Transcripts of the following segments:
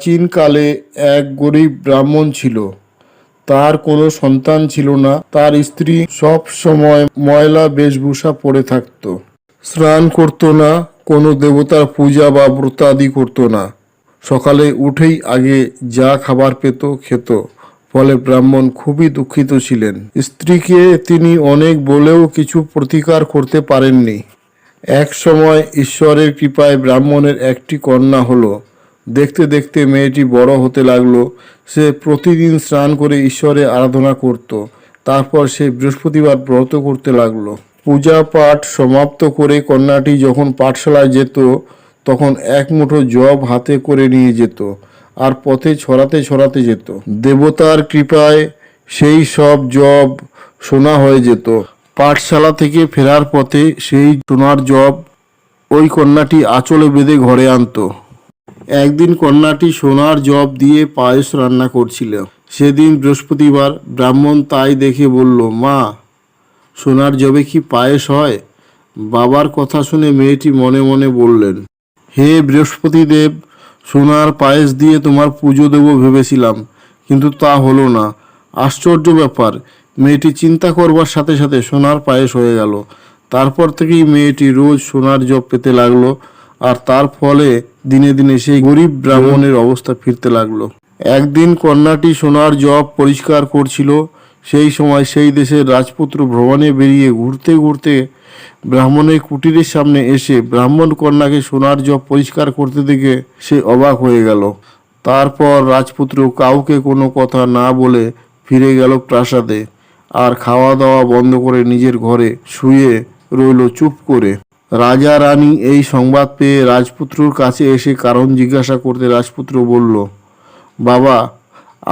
চীনকালে এক গরিব ব্রাহ্মণ ছিল। তার কোনো সন্তান ছিল না। তার স্ত্রী সব সময় ময়লা বেশভূষা পরে থাকত। স্নান করতো না, কোনো দেবতার পূজা বা ব্রতাদি করতো না। সকালে উঠেই আগে যা খাবার পেত খেত। ফলে ব্রাহ্মণ খুবই দুঃখিত ছিলেন। স্ত্রীকে তিনি অনেক বলেও কিছু প্রতিকার করতে পারেননি। এক সময় ঈশ্বরের কৃপায় ব্রাহ্মণের একটি কন্যা হলো। দেখতে দেখতে মেয়েটি বড় হতে লাগল। সে প্রতিদিন স্নান করে ঈশ্বরের আরাধনা করত। তারপর সে বৃহস্পতিবার ব্রত করতে লাগল। পূজা পাঠ সমাপ্ত করে কন্যাটি যখন পাঠশালায় যেত, তখন এক মুঠো জব হাতে করে নিয়ে যেত আর পথে ছড়াতে ছড়াতে যেত। দেবতার কৃপায় সেই সব জব সোনা হয়ে যেত। পাঠশালা থেকে ফেরার পথে সেই সোনার জব ওই কন্যাটি আঁচলে বেঁধে ঘরে আনতো। একদিন কন্যাটি সোনার জব দিয়ে পায়েস রান্না করছিল। সেদিন বৃহস্পতিবার ব্রাহ্মণ তাই দেখে বলল, মা, সোনার জবে কি পায়েস হয়? বাবার কথা শুনে মেয়েটি মনে মনে বললেন, হে বৃহস্পতিদেব, সোনার পায়েস দিয়ে তোমার পুজো দেব ভেবেছিলাম, কিন্তু তা হলো না। আশ্চর্য ব্যাপার, মেয়েটি চিন্তা করবার সাথে সাথে সোনার পায়েস হয়ে গেল। তারপর থেকেই মেয়েটি রোজ সোনার জব পেতে লাগল। আর তার ফলে দিনে দিনে সেই গরিব ব্রাহ্মণের অবস্থা ফিরতে লাগল। একদিন কন্যাটি সোনার জব পরিষ্কার করছিল। সেই সময় সেই দেশের রাজপুত্র ভ্রমণে বেরিয়ে ঘুরতে ঘুরতে ব্রাহ্মণের কুটিরের সামনে এসে ব্রাহ্মণ কন্যাকে সোনার জব পরিষ্কার করতে দেখে সে অবাক হয়ে গেল। তারপর রাজপুত্র কাউকে কোনো কথা না বলে ফিরে গেল প্রাসাদে আর খাওয়া দাওয়া বন্ধ করে নিজের ঘরে শুয়ে রইল চুপ করে। রাজা রানী এই সংবাদ পেয়ে রাজপুত্রর কাছে এসে কারণ জিজ্ঞাসা করতে রাজপুত্র বলল, বাবা,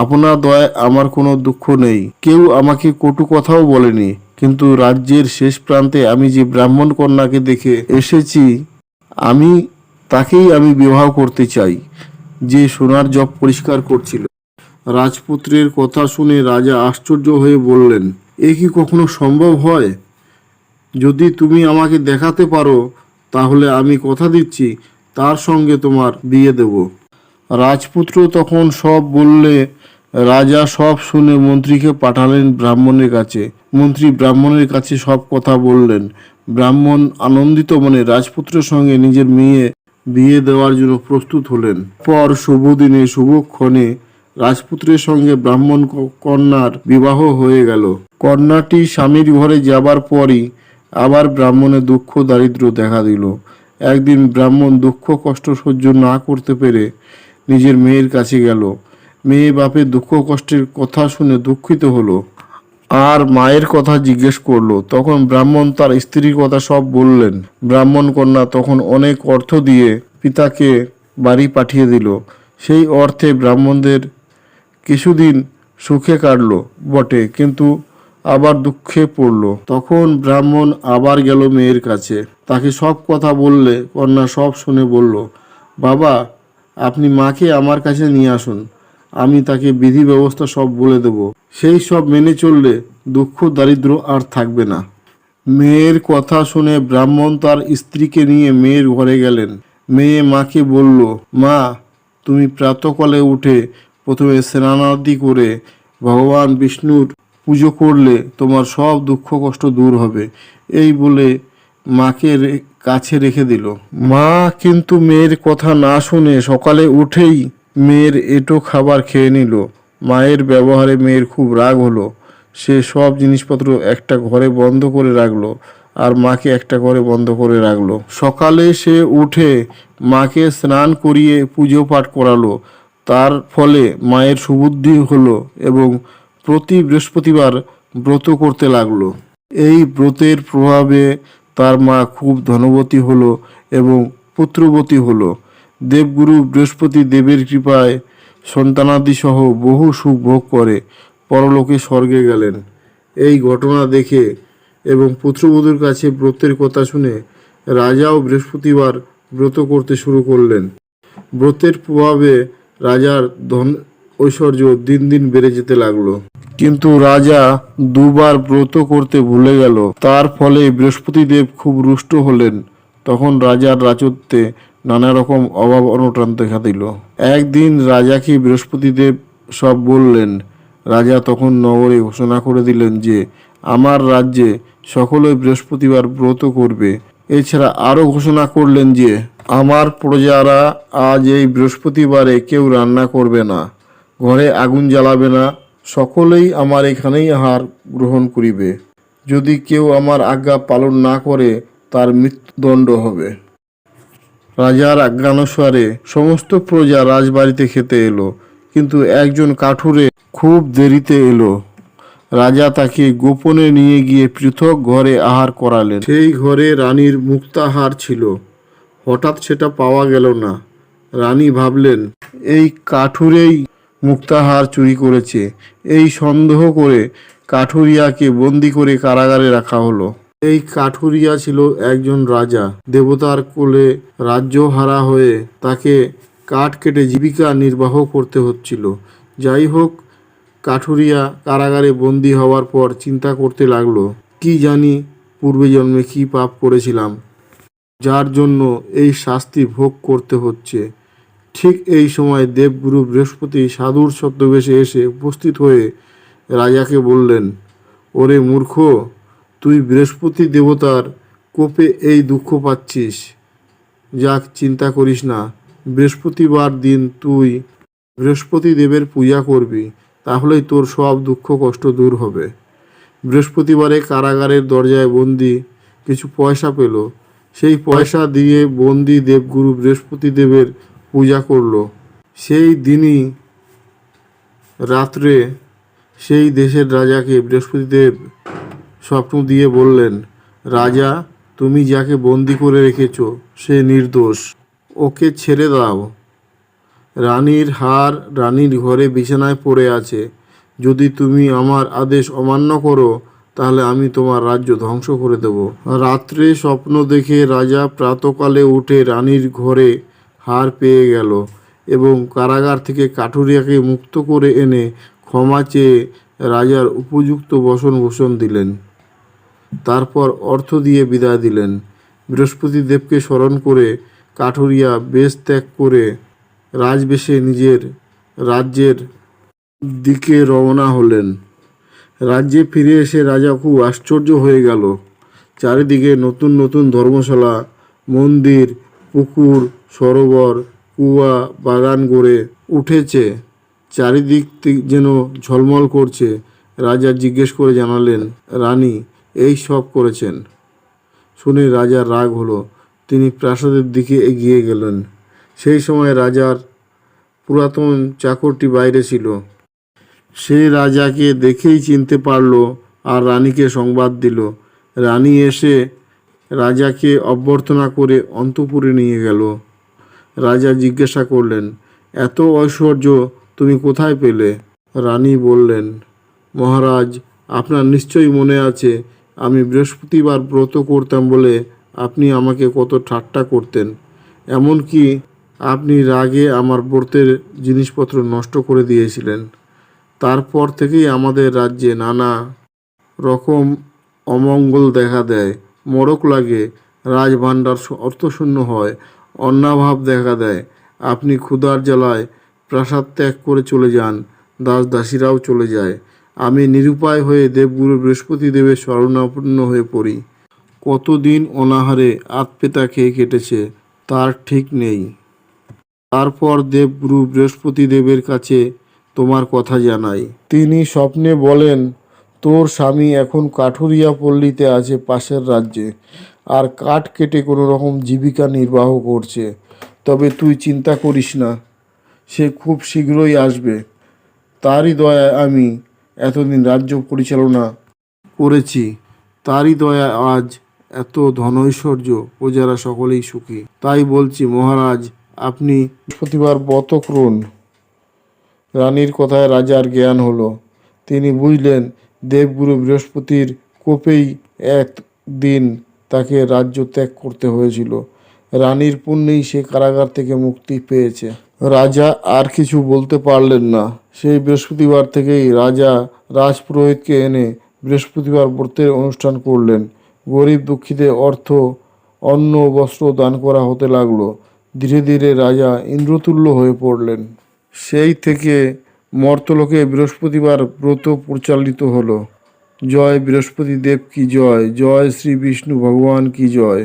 আপনার দয়ায় আমার কোনো দুঃখ নেই। কেউ আমাকে কটু কথাও বলেনি। কিন্তু রাজ্যের শেষ প্রান্তে আমি যে ব্রাহ্মণ কন্যাকে দেখে এসেছি, আমি তাকেই আমি বিবাহ করতে চাই, যে সোনার জব পরিষ্কার করছিল। রাজপুত্রের কথা শুনে রাজা আশ্চর্য হয়ে বললেন, এ কি কখনো সম্ভব হয়? যদি তুমি আমাকে দেখাতে পারো, তাহলে আমি কথা দিচ্ছি, তার সঙ্গে তোমার বিয়ে দেব। রাজপুত্র তখন সব বললে, রাজা সব শুনে মন্ত্রীকে পাঠালেন ব্রাহ্মণের কাছে। মন্ত্রী ব্রাহ্মণের কাছে সব কথা বললেন। ব্রাহ্মণ আনন্দিত মনে রাজপুত্রের সঙ্গে নিজের মেয়ে বিয়ে দেওয়ার জন্য প্রস্তুত হলেন। পর শুভ দিনে শুভক্ষণে রাজপুত্রের সঙ্গে ব্রাহ্মণ কন্যার বিবাহ হয়ে গেল। কন্যাটি স্বামীর ঘরে যাবার পরই আবার ব্রাহ্মণের দুঃখ দারিদ্র্য দেখা দিল। একদিন ব্রাহ্মণ দুঃখ কষ্ট সহ্য না করতে পেরে নিজের মেয়ের কাছে গেল। মেয়ে বাপের দুঃখ কষ্টের কথা শুনে দুঃখিত হলো। আর মায়ের কথা জিজ্ঞেস করল। তখন ব্রাহ্মণ তার স্ত্রীর কথা সব বললেন। ব্রাহ্মণ কন্যা তখন অনেক অর্থ দিয়ে পিতাকে বাড়ি পাঠিয়ে দিল। সেই অর্থে ব্রাহ্মণদের কিছুদিন সুখে কাটলো বটে। কিন্তু আবার দুঃখে পড়ল। তখন ব্রাহ্মণ আবার গেল মেয়ের কাছে। তাকে সব কথা বললে কন্যা সব শুনে বলল, বাবা, আপনি মাকে আমার কাছে নিয়ে আসুন। আমি তাকে বিধি ব্যবস্থা সব বলে দেব। সেই সব মেনে চললে দুঃখ দারিদ্র আর থাকবে না। মেয়ের কথা শুনে ব্রাহ্মণ তার স্ত্রীকে নিয়ে মেয়ের ঘরে গেলেন। মেয়ে মাকে বলল, মা, তুমি প্রাতকালে উঠে প্রথমে স্নানাদি করে ভগবান বিষ্ণুর পুজো করলে তোমার সব দুঃখ কষ্ট দূর হবে। এই বলে মাকে কাছে রেখে দিল। মা কিন্তু মেয়ের কথা না শুনে সকালে উঠেই মেয়ের এটো খাবার খেয়ে নিল। মায়ের ব্যবহারে মেয়ের খুব রাগ হলো। সে সব জিনিসপত্র একটা ঘরে বন্ধ করে রাখল আর মাকে একটা ঘরে বন্ধ করে রাখল। সকালে সে উঠে মাকে স্নান করিয়ে পুজো পাঠ করালো। তার ফলে মায়ের সুবুদ্ধি হলো এবং প্রতি বৃহস্পতিবার ব্রত করতে লাগল। এই ব্রতের প্রভাবে তার মা খুব ধনবতী হলো এবং পুত্রবতী হলো। দেবগুরু বৃহস্পতি দেবের কৃপায় সন্তানাদি সহ বহু সুখ ভোগ করে পরলোকে স্বর্গে গেলেন। এই ঘটনা দেখে এবং পুত্রবধূর কাছে ব্রতের কথা শুনে রাজাও বৃহস্পতিবার ব্রত করতে শুরু করলেন। ব্রতের প্রভাবে রাজার ধন ঐশ্বর্য দিন দিন বেড়ে যেতে লাগল। কিন্তু রাজা দুবার ব্রত করতে ভুলে গেল। তার ফলে বৃহস্পতিদেব খুব রুষ্ট হলেন। তখন রাজার রাজত্বে নানা রকম অভাব অনটন দেখা দিল। একদিন রাজাকে বৃহস্পতিদেব সব বললেন। রাজা তখন নগরে ঘোষণা করে দিলেন যে, আমার রাজ্যে সকলে বৃহস্পতিবার ব্রত করবে। এছাড়া আরও ঘোষণা করলেন যে, আমার প্রজারা আজ এই বৃহস্পতিবারে কেউ রান্না করবে না। ঘরে আগুন জ্বালাবে না, সকলেই আমার এখানেই আহার গ্রহণ করিবে। যদি কেউ আমার আজ্ঞা পালন না করে, তার মৃত্যুদণ্ড হবে। রাজার আজ্ঞানুসারে সমস্ত প্রজা রাজবাড়িতে খেতে এলো, কিন্তু একজন কাঠুরে খুব দেরিতে এলো। রাজা তাকে গোপনে নিয়ে গিয়ে পৃথক ঘরে আহার করালেন। সেই ঘরে রানীর মুক্তাহার ছিল। হঠাৎ সেটা পাওয়া গেল না। রানী ভাবলেন, এই কাঠুরেই মুক্তাহার চুরি করেছে। এই সন্দেহ করে কাঠুরিয়াকে বন্দি করে কারাগারে রাখা হলো। এই কাঠুরিয়া ছিল একজন রাজা। দেবতার কোলে রাজ্য হারা হয়ে তাকে কাঠ কেটে জীবিকা নির্বাহ করতে হচ্ছিল। যাই হোক, কাঠুরিয়া কারাগারে বন্দি হওয়ার পর চিন্তা করতে লাগল, কি জানি পূর্বে জন্মে কি পাপ করেছিলাম, যার জন্য এই শাস্তি ভোগ করতে হচ্ছে। ঠিক এই সময় দেবগুরু বৃহস্পতি সাধুর ছদ্মবেশে এসে উপস্থিত হয়ে রাজাকে বললেন, ওরে মূর্খ, তুই বৃহস্পতি দেবতার কোপে এই দুঃখ পাচ্ছিস। যাক, চিন্তা করিস না, বৃহস্পতিবার দিন তুই বৃহস্পতি দেবের পূজা করবি, তাহলেই তোর সব দুঃখ কষ্ট দূর হবে। বৃহস্পতিবারে কারাগারের দরজায় বন্দি কিছু পয়সা পেল। সেই পয়সা দিয়ে বন্দি দেবগুরু বৃহস্পতি দেবের পূজা করল। সেই দিনই রাত্রে সেই দেশের রাজাকে বৃহস্পতিদেব স্বপ্ন দিয়ে বললেন, রাজা, তুমি যাকে বন্দি করে রেখেছ, সে নির্দোষ। ওকে ছেড়ে দাও। রানীর হার রানীর ঘরে বিছানায় পড়ে আছে। যদি তুমি আমার আদেশ অমান্য করো, তাহলে আমি তোমার রাজ্য ধ্বংস করে দেব। রাত্রে স্বপ্ন দেখে রাজা প্রাতকালে উঠে রানীর ঘরে হার পেয়ে গেল এবং কারাগার থেকে কাঠুরিয়াকে মুক্ত করে এনে ক্ষমা চেয়ে রাজার উপযুক্ত বসন ভূষণ দিলেন। তারপর অর্থ দিয়ে বিদায় দিলেন। বৃহস্পতি দেবকে স্মরণ করে কাঠুরিয়া বেশ ত্যাগ করে রাজবেশে নিজের রাজ্যের দিকে রওনা হলেন। রাজ্যে ফিরে এসে রাজা খুব আশ্চর্য হয়ে গেল। চারিদিকে নতুন নতুন ধর্মশালা, মন্দির, পুকুর সরোবর, কুয়া, বাগান গড়ে উঠেছে। চারিদিক যেন ঝলমল করছে, রাজা জিজ্ঞেস করে জানালেন, রানী, এই সব করেছেন? শুনে রাজার রাগ হলো। তিনি প্রাসাদের দিকে এগিয়ে গেলেন। সেই সময় রাজার পুরাতন চাকরটি বাইরে ছিল। সে রাজাকে দেখেই চিনতে পারল আর রানীকে সংবাদ দিল। রানী এসে রাজাকে অভ্যর্থনা করে অন্তপুরে নিয়ে গেল। রাজা জিজ্ঞাসা করলেন, এত ঐশ্বর্য তুমি কোথায় পেলে? রানী বললেন, মহারাজ, আপনার নিশ্চয়ই মনে আছে, আমি বৃহস্পতিবার ব্রত করতাম বলে আপনি আমাকে কত ঠাট্টা করতেন। এমনকি আপনি রাগে আমার ব্রতের জিনিসপত্র নষ্ট করে দিয়েছিলেন। তারপর থেকেই আমাদের রাজ্যে নানা রকম অমঙ্গল দেখা দেয়। মরক লাগে, রাজভাণ্ডার অর্থশূন্য হয়। অন্নাভাব দেখা দেয়। আপনি ক্ষুধার জ্বালায় প্রাসাদ ত্যাগ করে চলে যান, দাস দাসীরাও চলে যায়। আমি নিরুপায় হয়ে দেবগুরু বৃহস্পতি দেবের শরণাপন্ন হয়ে পড়ি। কতদিন অনাহারে আতপেতা খেয়ে কেটেছে, তার ঠিক নেই। তারপর দেবগুরু বৃহস্পতি দেবের কাছে তোমার কথা জানাই। তিনি স্বপ্নে বলেন, তোর স্বামী এখন কাঠুরিয়া পল্লীতে আছে পাশের রাজ্যে। আর কাঠ কেটে কোনো রকম জীবিকা নির্বাহ করছে। তবে তুই চিন্তা করিস না, সে খুব শীঘ্রই আসবে। তারই দয়ায় আমি এতদিন রাজ্য পরিচালনা করেছি, তারই দয়া আজ এত ধনৈশ্বর্য, প্রজারা সকলেই সুখী। তাই বলছি, মহারাজ, আপনি বৃহস্পতিবার ব্রত করুন রানীর কথায় রাজার জ্ঞান হলো। তিনি বুঝলেন, দেবগুরু বৃহস্পতির কোপেই একদিন তাকে রাজ্য ত্যাগ করতে হয়েছিল। রানীর পুণ্যেই সে কারাগার থেকে মুক্তি পেয়েছে। রাজা আর কিছু বলতে পারলেন না। সেই বৃহস্পতিবার থেকেই রাজা রাজপুরোহিতকে এনে বৃহস্পতিবার ব্রতের অনুষ্ঠান করলেন। গরিব দুঃখীদের অর্থ, অন্ন, বস্ত্র দান করা হতে লাগল। ধীরে ধীরে রাজা ইন্দ্রতুল্য হয়ে পড়লেন। সেই থেকে মর্তলোকে বৃহস্পতিবার ব্রত প্রচালিত হলো। জয় বৃহস্পতি দেব কি জয়? জয় শ্রী বিষ্ণু ভগবান কি জয়?